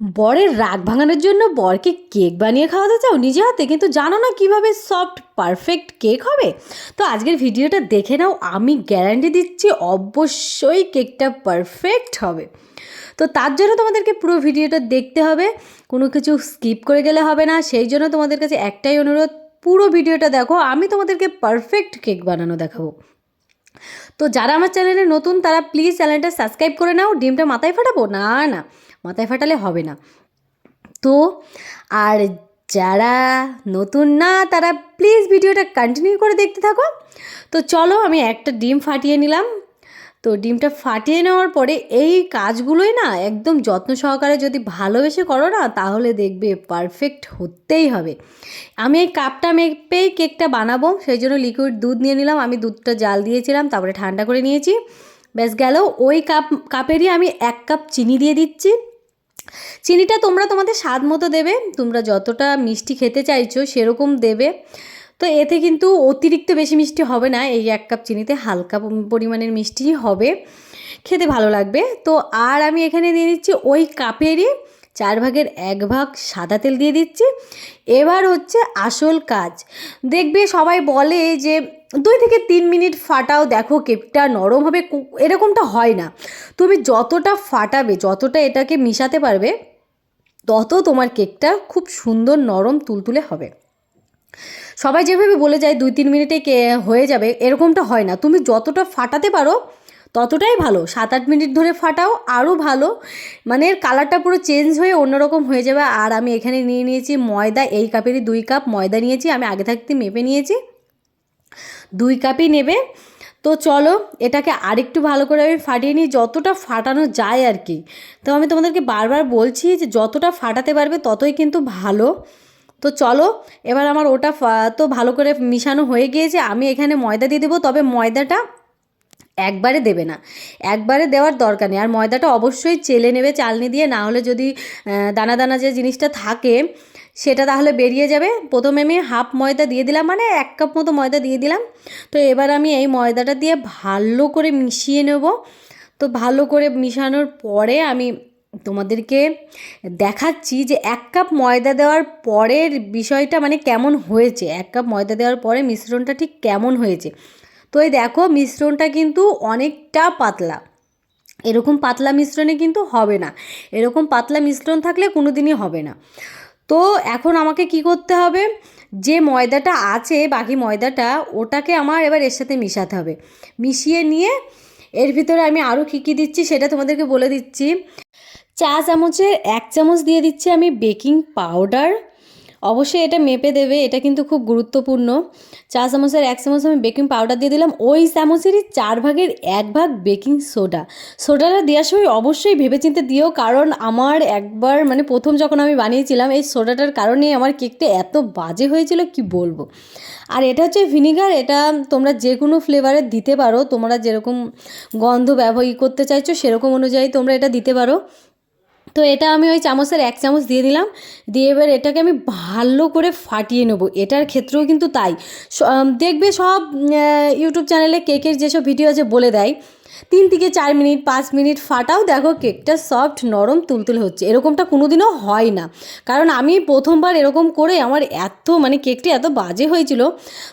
বরের রাগ ভাঙানোর জন্য বরকে কেক বানিয়ে খাওয়াতে চাও নিজে হাতে? কিন্তু জানো না কীভাবে সফট পারফেক্ট কেক হবে? তো আজকের ভিডিওটা দেখে নাও, আমি গ্যারান্টি দিচ্ছি অবশ্যই কেকটা পারফেক্ট হবে। তো তার জন্য তোমাদেরকে পুরো ভিডিওটা দেখতে হবে, কোনো কিছু স্কিপ করে গেলে হবে না। সেই জন্য তোমাদের কাছে একটাই অনুরোধ, পুরো ভিডিওটা দেখো, আমি তোমাদেরকে পারফেক্ট কেক বানানো দেখাবো। তো যারা আমার চ্যানেলে নতুন, তারা প্লিজ চ্যানেলটা সাবস্ক্রাইব করে নাও। ডিমটা মাথায় ফাটাবো? না না, মাথায় ফাটালে হবে না। তো, আর যারা নতুন না, তারা প্লিজ ভিডিওটা কন্টিনিউ করে দেখতে থাকো। তো চলো, আমি একটা ডিম ফাটিয়ে নিলাম। তো ডিমটা ফাটিয়ে নেওয়ার পরে এই কাজগুলোই না একদম যত্ন সহকারে যদি ভালোবেসে করো না, তাহলে দেখবে পারফেক্ট হতেই হবে। আমি এই কাপটা মেপেই কেকটা বানাবো, সেই জন্য লিকুইড দুধ নিয়ে নিলাম। আমি দুধটা জাল দিয়েছিলাম, তারপরে ঠান্ডা করে নিয়েছি। ব্যাস গেল। ওই কাপ, কাপেরই আমি এক কাপ চিনি দিয়ে দিচ্ছি। চিনিটা তোমরা তোমাদের স্বাদ মতো দেবে। তোমরা যতটা মিষ্টি খেতে চাইছো সেরকম দেবে। তো এতে কিন্তু অতিরিক্ত বেশি মিষ্টি হবে না। এই এক কাপ চিনিতে হালকা পরিমাণের মিষ্টি হবে। খেতে ভালো লাগবে। তো আর আমি এখানে দিয়ে দিচ্ছি ওই কাপেরই চার ভাগের এক ভাগ সাদা তেল দিয়ে দিচ্ছি। এবার হচ্ছে আসল কাজ। দেখবে সবাই বলে যে দুই থেকে তিন মিনিট ফাটাও, দেখো কেকটা নরম হবে এরকমটা হয় না। তুমি যতটা ফাটাবে, যতটা এটাকে মিশাতে পারবে, তত তোমার কেকটা খুব সুন্দর নরম তুলতুলে হবে। সবাই যেভাবে বলে যায় দুই তিন মিনিটে কে হয়ে যাবে, এরকমটা হয় না। তুমি যতটা ফাটাতে পারো, ততটাই ভালো। সাত আট মিনিট ধরে ফাটাও আরও ভালো। মানে এর কালারটা পুরো চেঞ্জ হয়ে অন্যরকম হয়ে যাবে। আর আমি এখানে নিয়ে নিয়েছি ময়দা, এই কাপেরই দুই কাপ ময়দা নিয়েছি, আমি আগে থাকতে মেপে নিয়েছি। দুই কাপই নেবে। তো চলো, এটাকে আরেকটু ভালো করে আমি ফাটিয়ে নিই, যতটা ফাটানো যায় আর কি। তো আমি তোমাদেরকে বারবার বলছি যে যতটা ফাটাতে পারবে, ততই কিন্তু ভালো। তো চলো, এবার আমার ওটা তো ভালো করে মিশানো হয়ে গিয়েছে, আমি এখানে ময়দা দিয়ে দেবো, তবে ময়দাটা একবারে দেবে না। একবারে দেওয়ার দরকার নেই, আর ময়দাটা অবশ্যই চেলে নেবে চালনি দিয়ে, না হলে যদি দানা দানা যে জিনিসটা থাকে, সেটা তাহলে বেরিয়ে যাবে। প্রথমে আমি হাফ ময়দা দিয়ে দিলাম মানে এক কাপ মতো ময়দা দিয়ে দিলাম। তো এবার আমি এই ময়দাটা দিয়ে ভালো করে মিশিয়ে নেব। তো ভালো করে মিশানোর পরে আমি তোমাদেরকে দেখাচ্ছি যে এক কাপ ময়দা দেওয়ার পরের বিষয়টা মানে কেমন হয়েছে। এক কাপ ময়দা দেওয়ার পরে মিশ্রণটা ঠিক কেমন হয়েছে। তো এই দেখো, মিশ্রণটা কিন্তু অনেকটা পাতলা। এরকম পাতলা মিশ্রণে কিন্তু হবে না। এরকম পাতলা মিশ্রণ থাকলে কোনো দিনই হবে না। তো এখন আমাকে কি করতে হবে? যে ময়দাটা আছে, বাকি ময়দাটা, ওটাকে আমার এবার এর সাথে মিশাতে হবে। মিশিয়ে নিয়ে এর ভিতরে আমি আরও কী কী দিচ্ছি সেটা তোমাদেরকে বলে দিচ্ছি। চা চামচের এক চামচ দিয়ে দিচ্ছি আমি বেকিং পাউডার। অবশ্যই এটা মেপে দেবে, এটা কিন্তু খুব গুরুত্বপূর্ণ। চা চামচের এক চামচ আমি বেকিং পাউডার দিয়ে দিলাম, ওই চামচেরই চার ভাগের এক ভাগ বেকিং সোডা। সোডাটা দেওয়ার সময় অবশ্যই ভেবেচিন্তে দিও, কারণ আমার একবার মানে প্রথম যখন আমি বানিয়েছিলাম, এই সোডাটার কারণেই আমার কেকটা এত বাজে হয়েছিল, কি বলব? আর এটা হচ্ছে ভিনিগার, এটা তোমরা যে কোনো ফ্লেভারে দিতে পারো, তোমরা যেরকম গন্ধ ব্যবহার করতে চাইছো, সেরকম অনুযায়ী তোমরা এটা দিতে পারো। তো এটা আমি ওই চামচের এক চামচ দিয়ে দিলাম। দিয়ে এবার এটাকে আমি ভালো করে ফাটিয়ে নেব। এটার ক্ষেত্রেও কিন্তু তাই। দেখবে সব ইউটিউব চ্যানেলে কেকের যেসব ভিডিও আছে বলে দেয়, তিন থেকে চার মিনিট, পাঁচ মিনিট ফাটাও, দেখো কেকটা সফট নরম, তুলতুলে হচ্ছে। এরকমটা কোনোদিনও হয় না। কারণ আমি প্রথমবার এরকম করে আমার এত মানে কেকটি এত বাজে হয়েছিল।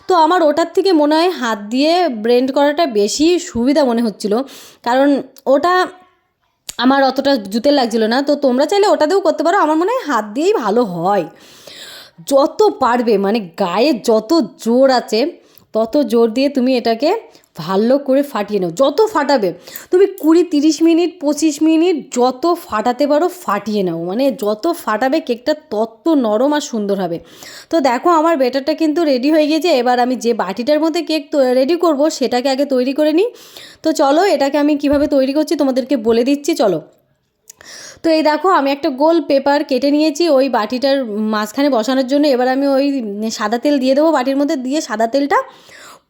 তো আমার ওটার থেকে মনে হয় হাত দিয়ে ব্রেন্ড করাটা বেশি সুবিধা মনে হচ্ছিল। কারণ ওটা আমার অতটা জুতে লাগছিল না, তো তোমরা চাইলে ওটাতেও করতে পারো। আমার মনে হয় হাত দিয়েই ভালো হয়। যত পারবে মানে গায়ে যত জোর আছে, তত জোর দিয়ে তুমি এটাকে ভালো করে ফাটিয়ে নাও, যত ফাটাবে, তুমি কুড়ি, তিরিশ মিনিট, পঁচিশ মিনিট যত ফাটাতে পারো ফাটিয়ে নাও মানে যত ফাটাবে কেকটা তত নরম আর সুন্দর হবে। তো দেখো আমার বেটারটা কিন্তু রেডি হয়ে গিয়েছে, এবার আমি যে বাটিটার মধ্যে কেক রেডি করব, সেটাকে আগে তৈরি করে নিই। তো চলো, এটাকে আমি কীভাবে তৈরি করছি তোমাদেরকে বলে দিচ্ছি, চলো। তো এই দেখো, আমি একটা গোল পেপার কেটে নিয়েছি ওই বাটিটার মাঝখানে বসানোর জন্য, এবার আমি ওই সাদা তেল দিয়ে দেবো বাটির মধ্যে, দিয়ে সাদা তেলটা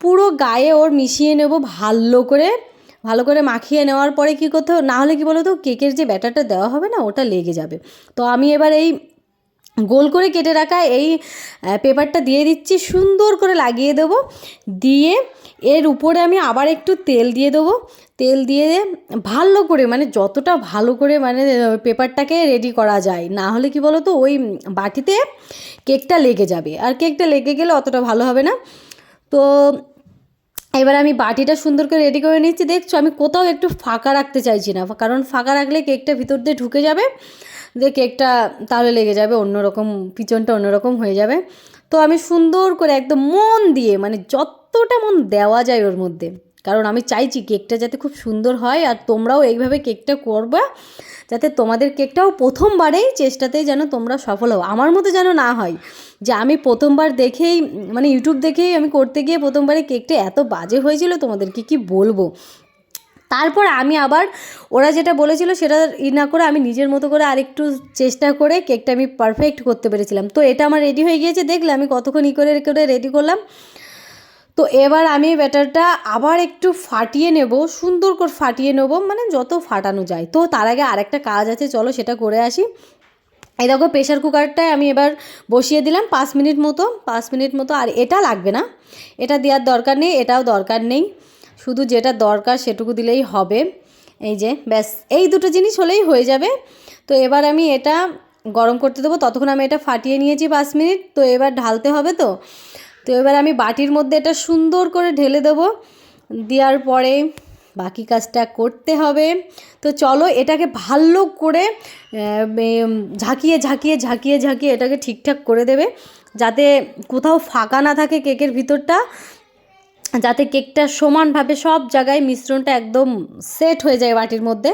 পুরো গায়ে ওর মিশিয়ে নেব ভালো করে ভালো করে মাখিয়ে নেওয়ার পরে কী করতে না হলে কী বলো তো কেকের যে ব্যাটারটা দেওয়া হবে না, ওটা লেগে যাবে। তো আমি এবার এই গোল করে কেটে রাখা এই পেপারটা দিয়ে দিচ্ছি, সুন্দর করে লাগিয়ে দেবো। দিয়ে এর উপরে আমি আবার একটু তেল দিয়ে দেবো। তেল দিয়ে ভালো করে মানে যতটা ভালো করে মানে পেপারটাকে রেডি করা যায়, না হলে কি বলো তো ওই বাটিতে কেকটা লেগে যাবে। আর কেকটা লেগে গেলে অতটা ভালো হবে না। তো এবার আমি বাটিটা সুন্দর করে রেডি করে নিচ্ছি। দেখছ, আমি কোথাও একটু ফাঁকা রাখতে চাইছি না, কারণ ফাঁকা রাখলে কেকটা ভিতর দিয়ে ঢুকে যাবে যে কেকটা তাহলে লেগে যাবে অন্যরকম, পিছনটা অন্যরকম হয়ে যাবে। তো আমি সুন্দর করে একদম মন দিয়ে মানে যতটা মন দেওয়া যায় ওর মধ্যে, কারণ আমি চাইছি কেকটা যাতে খুব সুন্দর হয়, আর তোমরাও এইভাবে কেকটা করবা, যাতে তোমাদের কেকটাও প্রথমবারেই চেষ্টাতেই যেন তোমরা সফল হও। আমার মতো যেন না হয় যে আমি প্রথমবার দেখেই মানে ইউটিউব দেখেই আমি করতে গিয়ে প্রথমবারে কেকটা এত বাজে হয়েছিল তোমাদেরকে কি বলব? তারপর আমি আবার, ওরা যেটা বলেছিল সেটা ই না করে আমি নিজের মতো করে আরেকটু চেষ্টা করে কেকটা আমি পারফেক্ট করতে পেরেছিলাম। তো এটা আমার রেডি হয়ে গিয়েছে, দেখলে আমি কতক্ষণ ই করে করে রেডি করলাম। তো এবার আমি ব্যাটারটা আবার একটু ফাটিয়ে নেব, সুন্দর করে ফাটিয়ে নেব মানে যত ফাটানো যায়। তো তার আগে আরেকটা কাজ আছে, চলো সেটা করে আসি। এই দেখো প্রেশার কুকারটায় আমি এবার বসিয়ে দিলাম পাঁচ মিনিট মতো, পাঁচ মিনিট মতো আর এটা লাগবে না। এটা দেওয়ার দরকার নেই, এটাও দরকার নেই। শুধু যেটা দরকার সেটুকু দিলেই হবে। এই যে, ব্যাস, এই দুটো জিনিস হলেই হয়ে যাবে। তো এবার আমি এটা গরম করতে দেবো, ততক্ষণ আমি এটা ফাটিয়ে নিয়েছি পাঁচ মিনিট, তো এবার ঢালতে হবে তো। তো এবার আমি বাটির মধ্যে এটা সুন্দর করে ঢেলে দেবো। দেওয়ার পরে বাকি কাজটা করতে হবে। তো চলো এটাকে ভালো করে ঝাঁকিয়ে ঝাঁকিয়ে ঝাঁকিয়ে ঝাঁকিয়ে এটাকে ঠিকঠাক করে দেবে। যাতে কোথাও ফাঁকা না থাকে কেকের ভিতরটা। যাতে কেকটা সমানভাবে সব জায়গায় মিশ্রণটা একদম সেট হয়ে যায় বাটির মধ্যে।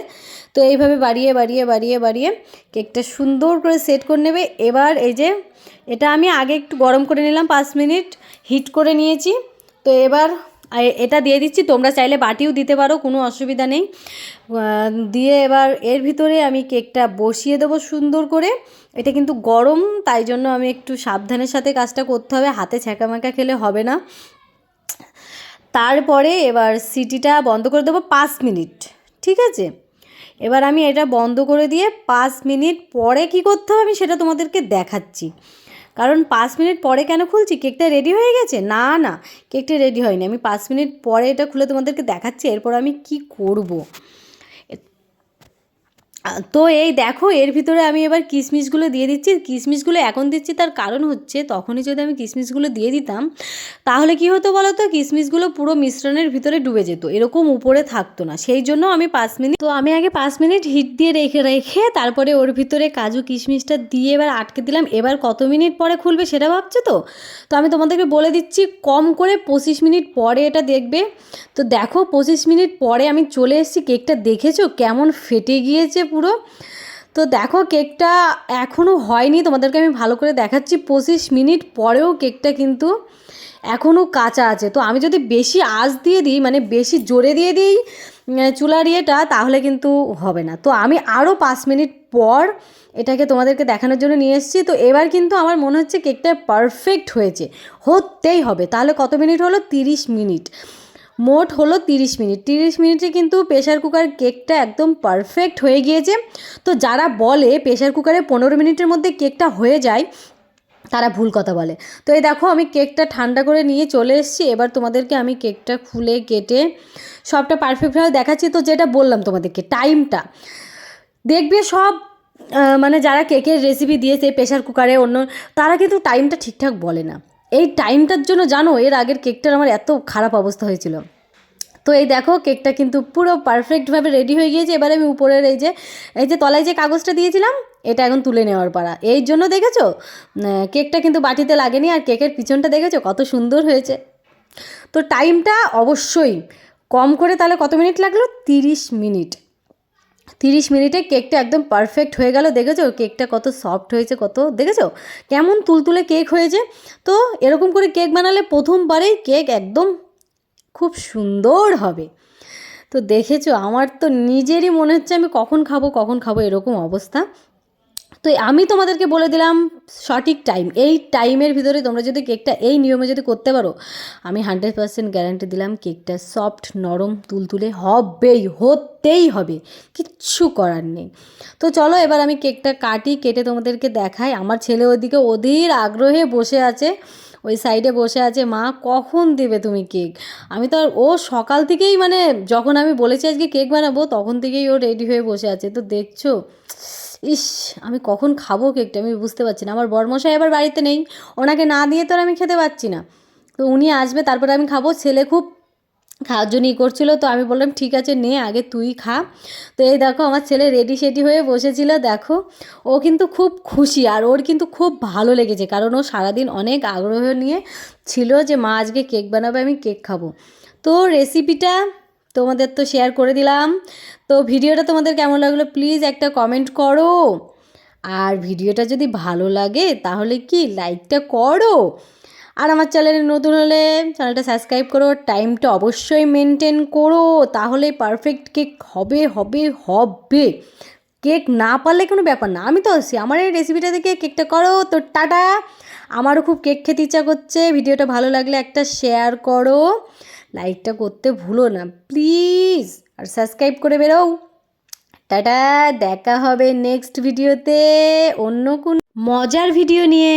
তো এইভাবে বাড়িয়ে বাড়িয়ে বাড়িয়ে বাড়িয়ে কেকটা সুন্দর করে সেট করে নেবে। এবার এই যে, এটা আমি আগে একটু গরম করে নিলাম পাঁচ মিনিট, হিট করে নিয়েছি। তো এবার এ- এটা দিয়ে দিচ্ছি, তোমরা চাইলে বাটিও দিতে পারো, কোনো অসুবিধা নেই। দিয়ে এবার এর ভিতরে আমি কেকটা বসিয়ে দেবো সুন্দর করে। এটা কিন্তু গরম, তাই জন্য আমি একটু সাবধানের সাথে কাজটা করতে হবে, হাতে ছ্যাঁকাম্যাঁকা খেলে হবে না। তারপরে এবার সিটিটা বন্ধ করে দেবো পাঁচ মিনিট, ঠিক আছে? এবার আমি এটা বন্ধ করে দিয়ে পাঁচ মিনিট পরে কি করতে হবে আমি সেটা তোমাদেরকে দেখাচ্ছি। কারণ পাঁচ মিনিট পরে কেন খুলছি? কেকটা রেডি হয়ে গেছে? না না, কেকটা রেডি হয়নি। আমি পাঁচ মিনিট পরে এটা খুলে তোমাদেরকে দেখাচ্ছি, এরপর আমি কি করব? তো এই দেখো, এর ভিতরে আমি এবার কিশমিশগুলো দিয়ে দিচ্ছি। কিশমিশগুলো এখন দিচ্ছি, তার কারণ হচ্ছে তখনই যদি আমি কিশমিশগুলো দিয়ে দিতাম, তাহলে কি হতো বলো তো? কিশমিশগুলো পুরো মিশ্রণের ভিতরে ডুবে যেত, এরকম উপরে থাকতো না। সেই জন্য আমি পাঁচ মিনিট, তো আমি আগে পাঁচ মিনিট হিট দিয়ে রেখে রেখে তারপরে ওর ভিতরে কাজু কিশমিশটা দিয়ে এবার আটকে দিলাম। এবার কত মিনিট পরে খুলবে সেটা ভাবছ তো? তো আমি তোমাদেরকে বলে দিচ্ছি, কম করে পঁচিশ মিনিট পরে এটা দেখবে। তো দেখো, পঁচিশ মিনিট পরে আমি চলে এসেছি, কেকটা দেখেছ? কেমন ফেটে গিয়েছে পুরো। তো দেখো, কেকটা এখনও হয়নি। তোমাদেরকে আমি ভালো করে দেখাচ্ছি। পঁচিশ মিনিট পরেও কেকটা কিন্তু এখনও কাঁচা আছে। তো আমি যদি বেশি আঁচ দিয়ে দিই মানে বেশি জোরে দিয়ে দিই চুলার ইয়েটা, তাহলে কিন্তু হবে না। তো আমি আরও পাঁচ মিনিট পর এটাকে তোমাদেরকে দেখানোর জন্য নিয়ে এসেছি। তো এবার কিন্তু আমার মনে হচ্ছে কেকটা পারফেক্ট হয়েছে। হতেই হবে। তাহলে কত মিনিট হলো? তিরিশ মিনিট। মোট হলো তিরিশ মিনিট। তিরিশ মিনিটে কিন্তু প্রেশার কুকার কেকটা একদম পারফেক্ট হয়ে গিয়েছে। তো যারা বলে প্রেশার কুকারে পনেরো মিনিটের মধ্যে কেকটা হয়ে যায়, তারা ভুল কথা বলে। তো এই দেখো, আমি কেকটা ঠান্ডা করে নিয়ে চলে এসেছি। এবার তোমাদেরকে আমি কেকটা খুলে কেটে সবটা পারফেক্টভাবে দেখাচ্ছি। তো যেটা বললাম তোমাদেরকে টাইমটা দেখবে সব মানে যারা কেকের রেসিপি দিয়েছে প্রেশার কুকারে অন্য, তারা কিন্তু টাইমটা ঠিকঠাক বলে না। এই টাইমটার জন্য জানো, এর আগের কেকটার আমার এত খারাপ অবস্থা হয়েছিল। তো এই দেখো কেকটা কিন্তু পুরো পারফেক্টভাবে রেডি হয়ে গিয়েছে। এবার আমি উপরের এই যে এই যে তলায় যে কাগজটা দিয়েছিলাম, এটা এখন তুলে নেওয়ার পারা এই জন্য দেখেছ? কেকটা কিন্তু বাটিতে লাগেনি আর কেকের পিছনটা দেখেছ? কত সুন্দর হয়েছে। তো টাইমটা অবশ্যই কম করে তাহলে কত মিনিট লাগল? তিরিশ মিনিট। তিরিশ মিনিটে কেকটা একদম পারফেক্ট হয়ে গেল। দেখেছ? কেকটা কত সফট হয়েছে, কত, দেখেছ? কেমন তুলতুলে কেক হয়েছে। তো এরকম করে কেক বানালে প্রথমবারেই কেক একদম খুব সুন্দর হবে। তো দেখেছ, আমার তো নিজেরই মনে হচ্ছে আমি কখন খাব কখন খাব এরকম অবস্থা। তো আমি তোমাদেরকে বলে দিলাম সঠিক টাইম। এই টাইমের ভিতরে তোমরা যদি কেকটা এই নিয়মে যদি করতে পারো, আমি হান্ড্রেড পার্সেন্ট গ্যারান্টি দিলাম কেকটা সফট, নরম, তুলতুলে হবেই, হতেই হবে, কিচ্ছু করার নেই। তো চলো এবার আমি কেকটা কাটি, কেটে তোমাদেরকে দেখাই। আমার ছেলে ওদিকে অধীর আগ্রহে বসে আছে। ওই সাইডে বসে আছে, মা, কখন দেবে তুমি কেক আমি তো আর, ও সকাল থেকেই মানে যখন আমি বলেছি আজকে কেক বানাবো, তখন থেকেই ও রেডি হয়ে বসে আছে। তো দেখছ? ইস, আমি কখন খাব কেকটা আমি বুঝতে পারছি না। আমার বরমশাই আবার বাড়িতে নেই। ওনাকে না দিয়ে তো আর আমি খেতে পারছি না। তো উনি আসবে, তারপরে আমি খাব। ছেলে খুব খাওয়ার জন্য ই করছিল, তো আমি বললাম, ঠিক আছে, নে, আগে তুই খা। তো এই দেখো, আমার ছেলে রেডি সেডি হয়ে বসেছিল, দেখো। ও কিন্তু খুব খুশি, আর ওর কিন্তু খুব ভালো লেগেছে, কারণ ও সারাদিন অনেক আগ্রহ নিয়ে ছিল যে, মা, আজকে কেক বানাবে, আমি কেক খাব। তো রেসিপিটা তোমাদের তো শেয়ার করে দিলাম। তো ভিডিওটা তোমাদের কেমন লাগল প্লিজ একটা কমেন্ট করো। আর ভিডিওটা যদি ভালো লাগে, তাহলে কি লাইকটা করো। আর আমার চ্যানেলে নতুন হলে চ্যানেলটা সাবস্ক্রাইব করো টাইমটা অবশ্যই মেনটেন করো, তাহলে পারফেক্ট কেক হবে হবে হবে। কেক না পারলে কোনো ব্যাপার না, আমি তো আসি আমার এই রেসিপিটা দেখে কেকটা করো, তো টাটা। আমারও খুব কেক খেতে ইচ্ছা করছে, ভিডিওটা ভালো লাগলে একটা শেয়ার করো লাইকটা করতে ভুলো না প্লিজ আর সাবস্ক্রাইব করে বেরো টাটা, দেখা হবে নেক্সট ভিডিওতে অন্য কোন মজার ভিডিও নিয়ে।